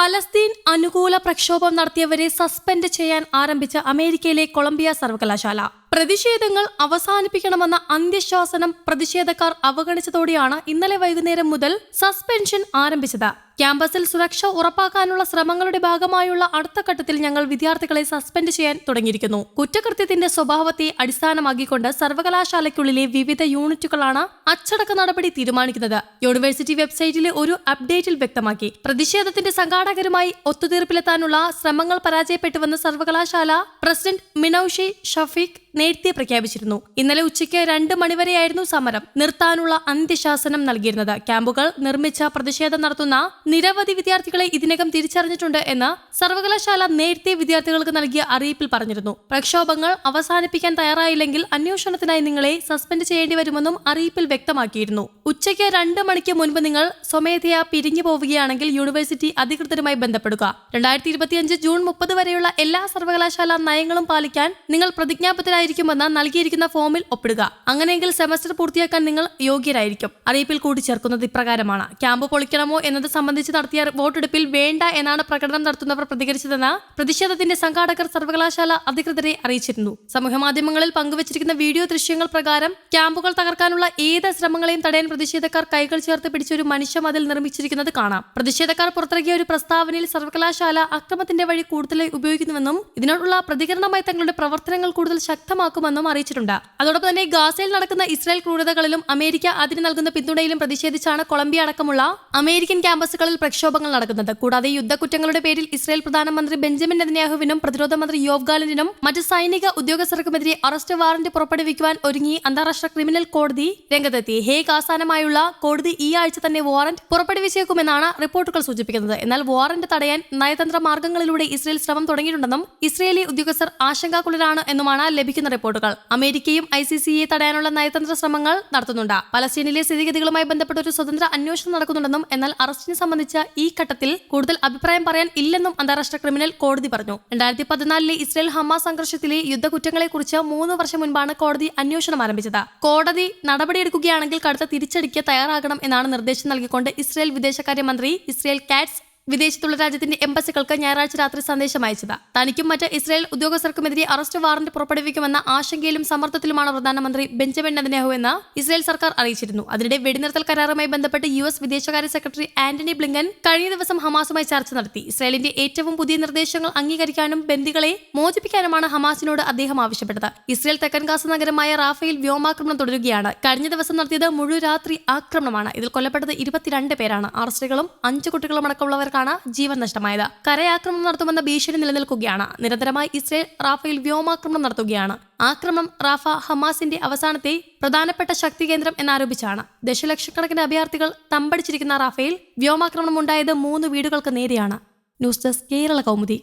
Palestine അനുകൂല പ്രക്ഷോഭം നടത്തിയവരെ suspend ചെയ്യാൻ ആരംഭിച്ച അമേരിക്കയിലെ കൊളംബിയ സർവകലാശാല. പ്രതിഷേധങ്ങൾ അവസാനിപ്പിക്കണമെന്ന അന്ത്യശാസനം പ്രതിഷേധക്കാർ അവഗണിച്ചതോടെയാണ് ഇന്നലെ വൈകുന്നേരം മുതൽ സസ്പെൻഷൻ ആരംഭിച്ചത്. ക്യാമ്പസിൽ സുരക്ഷ ഉറപ്പാക്കാനുള്ള ശ്രമങ്ങളുടെ ഭാഗമായുള്ള അടുത്ത ഘട്ടത്തിൽ ഞങ്ങൾ വിദ്യാർത്ഥികളെ സസ്പെൻഡ് ചെയ്യാൻ തുടങ്ങിയിരിക്കുന്നു. കുറ്റകൃത്യത്തിന്റെ സ്വഭാവത്തെ അടിസ്ഥാനമാക്കിക്കൊണ്ട് സർവകലാശാലയ്ക്കുള്ളിലെ വിവിധ യൂണിറ്റുകളാണ് അച്ചടക്ക നടപടി തീരുമാനിക്കുന്നത്. യൂണിവേഴ്സിറ്റി വെബ്സൈറ്റിലെ ഒരു അപ്ഡേറ്റിൽ വ്യക്തമാക്കി. പ്രതിഷേധത്തിന്റെ സംഘാടകരുമായി ഒത്തുതീർപ്പിലെത്താനുള്ള ശ്രമങ്ങൾ പരാജയപ്പെട്ടുവെന്ന് സർവകലാശാല പ്രസിഡന്റ് മിനൌഷി ഷഫീഖ് നേരത്തെ പ്രഖ്യാപിച്ചിരുന്നു. ഇന്നലെ ഉച്ചയ്ക്ക് രണ്ട് മണിവരെയായിരുന്നു സമരം. നിർത്താനുള്ള അന്ത്യശാസനം നൽകിയിരുന്നത്. ക്യാമ്പുകൾ നിർമ്മിച്ച പ്രതിഷേധം നടത്തുന്ന നിരവധി വിദ്യാർത്ഥികളെ ഇതിനകം തിരിച്ചറിഞ്ഞിട്ടുണ്ട് എന്ന് സർവകലാശാല നേരത്തെ വിദ്യാർത്ഥികൾക്ക് നൽകിയ അറിയിപ്പിൽ പറഞ്ഞിരുന്നു. പ്രക്ഷോഭങ്ങൾ അവസാനിപ്പിക്കാൻ തയ്യാറായില്ലെങ്കിൽ അന്വേഷണത്തിനായി നിങ്ങളെ സസ്പെൻഡ് ചെയ്യേണ്ടി വരുമെന്നും അറിയിപ്പിൽ വ്യക്തമാക്കിയിരുന്നു. ഉച്ചയ്ക്ക് രണ്ട് മണിക്ക് മുൻപ് നിങ്ങൾ സ്വമേധയാ പിരിഞ്ഞു പോവുകയാണെങ്കിൽ യൂണിവേഴ്സിറ്റി അധികൃതരുമായി ബന്ധപ്പെടുക. രണ്ടായിരത്തി ഇരുപത്തിയഞ്ച് ജൂൺ മുപ്പത് വരെയുള്ള എല്ലാ സർവകലാശാല നയങ്ങളും പാലിക്കാൻ നിങ്ങൾ പ്രതിജ്ഞാബദ്ധരായിരിക്കുമെന്ന് നൽകിയിരിക്കുന്ന ഫോമിൽ ഒപ്പിടുക. അങ്ങനെയെങ്കിൽ സെമസ്റ്റർ പൂർത്തിയാക്കാൻ നിങ്ങൾ യോഗ്യരായിരിക്കും. അറിയിപ്പിൽ കൂട്ടിച്ചേർക്കുന്നത് ഇപ്രകാരമാണ്. ക്യാമ്പ് പൊളിക്കണമോ എന്നത് സംബന്ധിച്ച് നടത്തിയ വോട്ടെടുപ്പിൽ വേണ്ട എന്നാണ് പ്രകടനം നടത്തുന്നവർ പ്രതികരിച്ചതെന്ന് പ്രതിഷേധത്തിന്റെ സംഘാടകർ സർവകലാശാല അധികൃതരെ അറിയിച്ചിരുന്നു. സമൂഹമാധ്യമങ്ങളിൽ പങ്കുവച്ചിരിക്കുന്ന വീഡിയോ ദൃശ്യങ്ങൾ പ്രകാരം ക്യാമ്പുകൾ തകർക്കാനുള്ള ഏത് ശ്രമങ്ങളെയും തടയാൻ പ്രതിഷേധക്കാർ കൈകൾ ചേർത്ത് പിടിച്ച ഒരു മനുഷ്യ മതിൽ നിർമ്മിച്ചിരിക്കുന്നത് കാണാം. പ്രതിഷേധക്കാർ പുറത്തിറക്കിയ ഒരു പ്രസ്താവനയിൽ സർവകലാശാല അക്രമത്തിന്റെ വഴി കൂടുതലായി ഉപയോഗിക്കുന്നുവെന്നും ഇതിനോടുള്ള പ്രതികരണമായി തങ്ങളുടെ പ്രവർത്തനങ്ങൾ കൂടുതൽ ശക്തമാക്കുമെന്നും അറിയിച്ചിട്ടുണ്ട്. അതോടൊപ്പം തന്നെ ഗാസയിൽ നടക്കുന്ന ഇസ്രായേൽ ക്രൂരതകളിലും അമേരിക്ക അതിന് നൽകുന്ന പിന്തുണയിലും പ്രതിഷേധിച്ചാണ് കൊളംബിയ അടക്കമുള്ള അമേരിക്കൻ ക്യാമ്പസുകളിൽ പ്രക്ഷോഭങ്ങൾ നടക്കുന്നത് കൂടാതെ യുദ്ധക്കുറ്റങ്ങളുടെ പേരിൽ ഇസ്രായേൽ പ്രധാനമന്ത്രി ബെഞ്ചമിൻ നെതന്യാഹുവിനും പ്രതിരോധ മന്ത്രി യോവ് ഗാലന്റിനും മറ്റ് സൈനിക ഉദ്യോഗസ്ഥർക്കുമെതിരെ അറസ്റ്റ് വാറന്റ് പുറപ്പെടുവിക്കുവാൻ ഒരുങ്ങി അന്താരാഷ്ട്ര ക്രിമിനൽ കോടതി രംഗത്തെത്തി. ഹേഗ് ആസ്ഥാനമായുള്ള കോടതി ഈ ആഴ്ച തന്നെ വാറന്റ് പുറപ്പെടുവിച്ചേക്കുമെന്നാണ് റിപ്പോർട്ടുകൾ സൂചിപ്പിക്കുന്നത്. എന്നാൽ വാറന്റ് തടയാൻ നയതന്ത്ര മാർഗങ്ങളിലൂടെ ഇസ്രായേൽ ശ്രമം തുടങ്ങിയിട്ടുണ്ടെന്നും ഇസ്രയേലി ഉദ്യോഗസ്ഥർ ആശങ്കാകുലരാണ് എന്നുമാണ് ലഭിക്കുന്ന റിപ്പോർട്ടുകൾ. അമേരിക്കയും ഐ സി സിയെ തടയാനുള്ള നയതന്ത്ര ശ്രമങ്ങൾ നടത്തുന്നുണ്ട്. പലസ്തീനിലെ സ്ഥിതിഗതികളുമായി ബന്ധപ്പെട്ട ഒരു സ്വതന്ത്ര അന്വേഷണം നടക്കുന്നുണ്ടെന്നും എന്നാൽ അറസ്റ്റിനെ സംബന്ധിച്ച ഈ ഘട്ടത്തിൽ കൂടുതൽ അഭിപ്രായം പറയാൻ ഇല്ലെന്നും അന്താരാഷ്ട്ര ക്രിമിനൽ കോടതി പറഞ്ഞു. രണ്ടായിരത്തി പതിനാലിലെ ഇസ്രയേൽ ഹമാസ് സംഘർഷത്തിലെ യുദ്ധക്കുറ്റങ്ങളെക്കുറിച്ച് മൂന്ന് വർഷം മുൻപാണ് കോടതി അന്വേഷണം ആരംഭിച്ചത്. കോടതി നടപടിയെടുക്കുകയാണെങ്കിൽ കടുത്ത തിരിച്ചടിക്ക് തയ്യാറാകണം എന്നാണ് നിർദ്ദേശം നൽകിക്കൊണ്ട് ഇസ്രയേൽ വിദേശകാര്യമന്ത്രി ഇസ്രയേൽ കാറ്റ്സ് വിദേശത്തുള്ള രാജ്യത്തിന്റെ എംബസികൾക്ക് ഞായറാഴ്ച രാത്രി സന്ദേശം അയച്ചത്. തനിക്കും മറ്റ് ഇസ്രായേൽ ഉദ്യോഗസ്ഥർക്കുമെതിരെ അറസ്റ്റ് വാറന്റ് പുറപ്പെടുവിക്കുമെന്ന ആശങ്കയിലും സമ്മർദ്ദത്തിലുമാണ് പ്രധാനമന്ത്രി ബെഞ്ചമിൻ നെതന്യാഹു എന്ന് ഇസ്രായേൽ സർക്കാർ അറിയിച്ചിരുന്നു. അതിനിടെ വെടിനിർത്തൽ കരാറുമായി ബന്ധപ്പെട്ട് യു എസ് വിദേശകാര്യ സെക്രട്ടറി ആന്റണി ബ്ലിങ്കൻ കഴിഞ്ഞ ദിവസം ഹമാസുമായി ചർച്ച നടത്തി. ഇസ്രായേലിന്റെ ഏറ്റവും പുതിയ നിർദ്ദേശങ്ങൾ അംഗീകരിക്കാനും ബന്ദികളെ മോചിപ്പിക്കാനുമാണ് ഹമാസിനോട് അദ്ദേഹം ആവശ്യപ്പെട്ടത്. ഇസ്രായേൽ തെക്കൻ ഗാസ നഗരമായ റാഫയിൽ വ്യോമാക്രമണം തുടരുകയാണ്. കഴിഞ്ഞ ദിവസം നടത്തിയത് മുഴുരാത്രി ആക്രമണമാണ്. ഇതിൽ കൊല്ലപ്പെട്ടത് ഇരുപത്തിരണ്ട് പേരാണ്. അറസ്റ്റുകളും അഞ്ചു കുട്ടികളും കുട്ടികളും അടക്കമുള്ളവർക്കാണ് ജീവൻ നഷ്ടമായത്. കരയാക്രമണം നടത്തുമെന്ന ഭീഷണി നിലനിൽക്കുകയാണ്. നിരന്തരമായി ഇസ്രയേൽ റാഫയിൽ വ്യോമാക്രമണം നടത്തുകയാണ്. ആക്രമണം റാഫ ഹമാസിന്റെ അവസാനത്തെ പ്രധാനപ്പെട്ട ശക്തി കേന്ദ്രം എന്നാരോപിച്ചാണ്. ദശലക്ഷക്കണക്കിന് അഭയാർത്ഥികൾ തമ്പടിച്ചിരിക്കുന്ന റാഫയിൽ വ്യോമാക്രമണം ഉണ്ടായത് മൂന്ന് വീടുകൾക്ക് നേരെയാണ്. News desk Kerala Kaumudi.